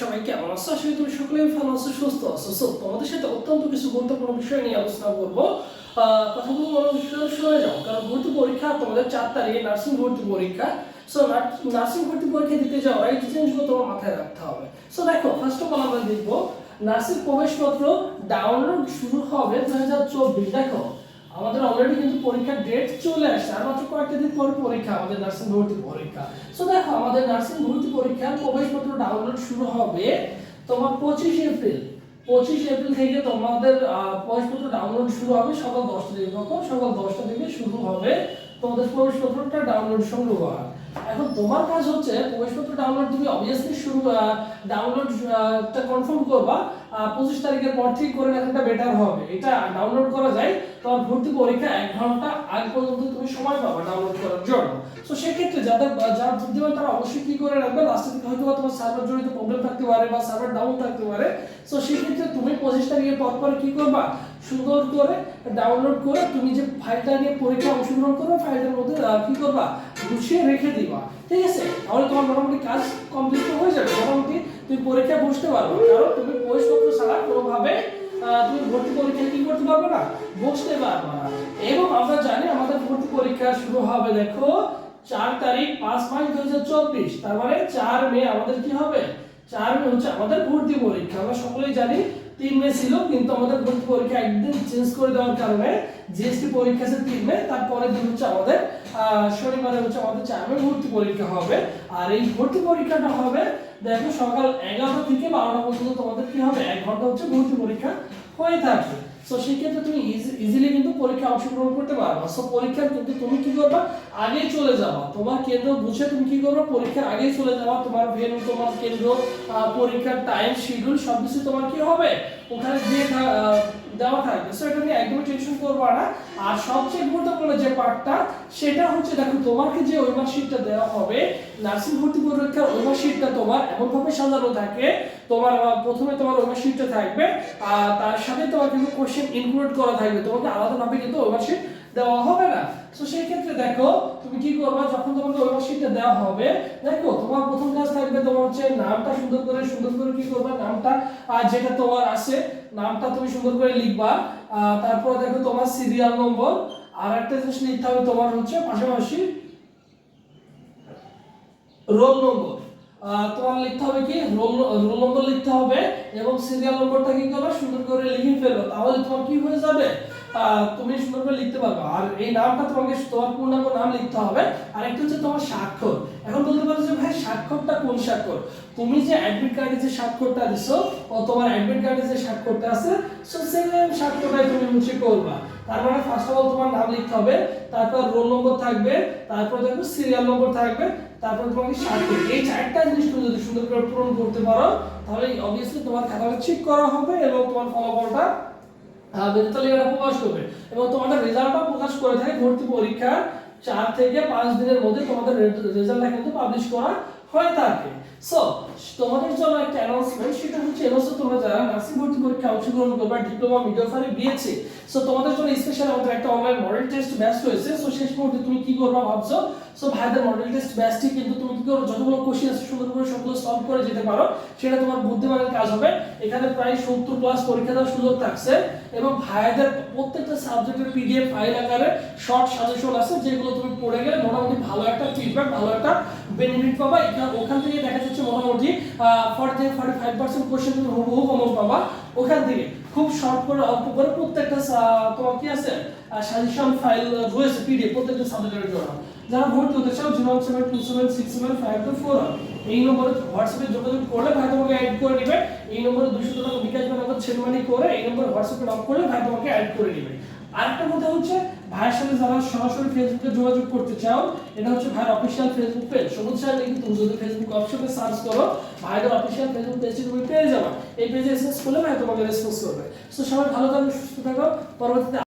সবাই কেমন আছো ভালো আছো, সুস্থ আছো। সো তোমাদের সাথে অত্যন্ত কিছু গুরুত্বপূর্ণ বিষয় নিয়ে আলোচনা করব। শুনে যাও কারণ ভর্তি পরীক্ষা তোমাদের চার তারিখে নার্সিং ভর্তি পরীক্ষা। সো নার্সিং ভর্তি পরীক্ষা দিতে যাওয়া এই জিনিসগুলো তোমার মাথায় রাখতে হবে। সো দেখো ফার্স্ট অফ অল আমরা দেখব, নার্সিং প্রবেশপত্র ডাউনলোড শুরু হবে দু হাজার চব্বিশ। দেখো আমাদের অলরেডি কিন্তু পরীক্ষার ডেট চলে আসছে, আর মাত্র কয়েকটা দিন পরে পরীক্ষা, আমাদের নার্সিং ভর্তি পরীক্ষা। সো দেখো, আমাদের নার্সিং ভর্তি পরীক্ষার প্রবেশপত্র ডাউনলোড শুরু হবে তোমার পঁচিশ এপ্রিল। পঁচিশ এপ্রিল থেকে তোমাদের প্রবেশপত্র ডাউনলোড শুরু হবে সকাল দশটা থেকে সকাল দশটা থেকে শুরু হবে তোমাদের প্রবেশপত্রটা ডাউনলোড শুরু হওয়া এখন তোমার কাজ হচ্ছে প্রবেশপত্র ডাউনলোড তুমি অবভিয়াসলি শুরু ডাউনলোডটা কনফার্ম করবা পঁচিশ তারিখের পর থেকে করে রাখাটা বেটার হবে। এটা ডাউনলোড করা যায়, তোমার ভর্তি পরীক্ষা এক ঘণ্টা আগ পর্যন্ত তুমি সময় পাবা ডাউনলোড করার জন্য। তো সেক্ষেত্রে যাদের যারা বুদ্ধিমান, তারা অবশ্যই কি করে রাখবে? লাস্টের দিকে হয়তো তোমার সার্ভার জড়িত প্রবলেম থাকতে পারে বা সার্ভার ডাউন থাকতে পারে। তো সেক্ষেত্রে তুমি পঁচিশ তারিখের পর পর কি করবা? সুন্দর করে ডাউনলোড করে তুমি যে ফাইলটা নিয়ে পরীক্ষা অংশগ্রহণ করবে ফাইলটার মধ্যে কি করবা? গুছিয়ে রেখে দিবা। ঠিক আছে? তাহলে তোমার মোটামুটি কাজ কমপ্লিট হয়ে যাবে। মোটামুটি তুমি পরীক্ষায় বসতে পারবে। কারণ তুমি প্রবেশপত্র ছাড়া কোনোভাবে তুমি ভর্তি পরীক্ষায় কি করতে পারবে না? বসতে পারবে না। এবং আমরা জানি আমাদের ভর্তি পরীক্ষা শুরু হবে, দেখো, চার তারিখ পাঁচ মাস দুই হাজার চব্বিশ। তার মানে চার মে আমাদের কি হবে? চার মে হচ্ছে আমাদের ভর্তি পরীক্ষা। আমরা সকলেই জানি তিন মে ছিল, কিন্তু আমাদের ভর্তি পরীক্ষা একদিন চেঞ্জ করে দেওয়ার কারণে জিএসটি পরীক্ষা আছে তিন মে তারপরের দিন হচ্ছে আমাদের শনিবারে হচ্ছে আমাদের চার মে ভর্তি পরীক্ষা হবে। আর এই ভর্তি পরীক্ষাটা হবে, দেখো সকাল এগারোটা থেকে বারোটা পর্যন্ত তোমাদের কি হবে? এক ঘণ্টা হচ্ছে ভর্তি পরীক্ষা হয়ে থাকবে। সো সেক্ষেত্রে তুমি ইজিলি কিন্তু পরীক্ষা অংশগ্রহণ করতে পারবা। সো পরীক্ষার কিন্তু তুমি কি করবা? আগে চলে যাবা। তোমার কেন্দ্র বুঝে তুমি কি করবা? পরীক্ষার আগে চলে যাবা। তোমার ভেনু তোমার কেন্দ্র পরীক্ষার টাইম শিডিউল সবকিছু তোমার কি হবে? ওখানে দিয়ে দেওয়া থাকবে। সো এটা নিয়ে একদমই টেনশন করবা না। আর সবচেয়ে গুরুত্বপূর্ণ যে পার্টটা সেটা হচ্ছে, দেখো, তোমাকে যে ওই মার্কশিটটা দেওয়া হবে নার্সিং ভর্তি পরীক্ষার ওই মার্কশিটটা তোমার এমনভাবে সাজানো থাকে। তোমার প্রথমে তোমার ওই মার্কশিটটা থাকবে। আর তার সাথে তোমার কিন্তু কোশ্চেন ইনক্লুড করা থাকবে। তোমাকে কিন্তু দেওয়া হবে না। সেই ক্ষেত্রে দেখো, তুমি কি যখন তোমাকে দেওয়া হবে, দেখো, তোমার প্রথম কাজ থাকবে তোমার হচ্ছে নামটা সুন্দর করে সুন্দর করে কি নামটা আর যেটা তোমার আছে, নামটা তুমি সুন্দর করে লিখবা। তারপর দেখো তোমার সিরিয়াল নম্বর আর একটা জিনিস লিখতে হবে তোমার হচ্ছে পাশাপাশি রোল নম্বর তোমার লিখতে হবে কি? রোল রোল নম্বর লিখতে হবে এবং সিরিয়াল নম্বরটা কি করবে? সুন্দর করে লিখে ফেলবে। তাহলে তোমার কি হয়ে যাবে? তুমি সুন্দর করে লিখতে পারবে। আর এই নামটা তোমাকে, তোমার পূর্ণাঙ্গ নাম লিখতে হবে। আর একটা হচ্ছে তোমার স্বাক্ষর। এখন বলতে পারো যে, ভাই, স্বাক্ষরটা কোন স্বাক্ষর? তুমি যে অ্যাডমিট কার্ডে যে স্বাক্ষরটা দিছো তোমার অ্যাডমিট কার্ডে যে স্বাক্ষরটা আছে সো সেম স্বাক্ষরটাই তুমি হচ্ছে করবা। তার মানে ফার্স্ট অফ অল তোমার নাম লিখতে হবে তারপর রোল নম্বর থাকবে তারপর দেখো সিরিয়াল নম্বর থাকবে তারপর তোমাকে স্বাক্ষর এই চারটা জিনিস তুমি যদি সুন্দর করে পূরণ করতে পারো তাহলে অবভিয়াসলি তোমার খাতাটা চেক করা হবে এবং তোমার ফলাফলটা আহ, প্রকাশ করবে। এবং তোমাদের রেজাল্টটা প্রকাশ করে থাকে ভর্তি পরীক্ষার চার থেকে পাঁচ দিনের মধ্যে তোমাদের রেজাল্টটা কিন্তু পাবলিশ করা হয়ে থাকে। সো তোমাদের জন্য একটা অ্যানাউন্সমেন্ট সেটা হচ্ছে এবছর তোমরা যারা নার্সিং ভর্তি পরীক্ষা অংশগ্রহণ করবে ডিপ্লোমা মিডিওফারে বিএসসি সো তোমাদের জন্য স্পেশাল আমাদের একটা অনলাইন মডেল টেস্ট ব্যাচ রয়েছে। সো শেষ মুহূর্তে তুমি কি করবা ভাবছ? সো ভাইদের মডেল টেস্ট ব্যাচটি কিন্তু তুমি কি করো? যতগুলো কোশ্চেন আছে সুন্দর করে সবগুলো সলভ করে যেতে পারো। সেটা তোমার বুদ্ধিমানের কাজ হবে। এখানে প্রায় সত্তর প্লাস পরীক্ষা দেওয়ার সুযোগ থাকছে এবং ভাইদের প্রত্যেকটা সাবজেক্টের পিডিএফ ফাইল আকারে শর্ট সাজেশন আছে, যেগুলো তুমি পড়ে গেলে মোটামুটি ভালো একটা ফিডব্যাক ভালো একটা বেনিফিট পাবা। এখান ওখান থেকে দেখা যাচ্ছে মোটামুটি forty forty five percent question তুমি হুবহু কমন পাবা। ওখান থেকে খুব শর্ট করে, অল্প করে প্রত্যেকটা তোমার কি আছে সাজেশন ফাইল রয়েছে পিডিএফ প্রত্যেকটা সাবজেক্টের জন্য। যারা ভর্তি হতে চাও zero one seven two seven six seven five two four এই নম্বরে হোয়াটসঅ্যাপে যোগাযোগ করলে ভাই তোমাকে অ্যাড করে নেবে এই নম্বরে দুশো টাকা বিকাশ বানাবো ছেড়মানি করে এই নম্বরে হোয়াটসঅ্যাপে নক করলে ভাই তোমাকে অ্যাড করে নেবে আরেকটা কথা হচ্ছে, ভাইয়ের সাথে যারা সরাসরি ফেসবুকে যোগাযোগ করতে চাও, এটা হচ্ছে ভাইয়ের অফিসিয়াল ফেসবুক পেজ সবুজ সাহেব কিন্তু তুমি যদি ফেসবুক অপশনে সার্চ করো ভাইয়ের অফিসিয়াল ফেসবুক পেজটি তুমি পেয়ে যাবে। এই পেজে এসএস করলে ভাই তোমাকে রেসপন্স করবে। সো সবাই ভালো থাকবে সুস্থ থাকো। পরবর্তীতে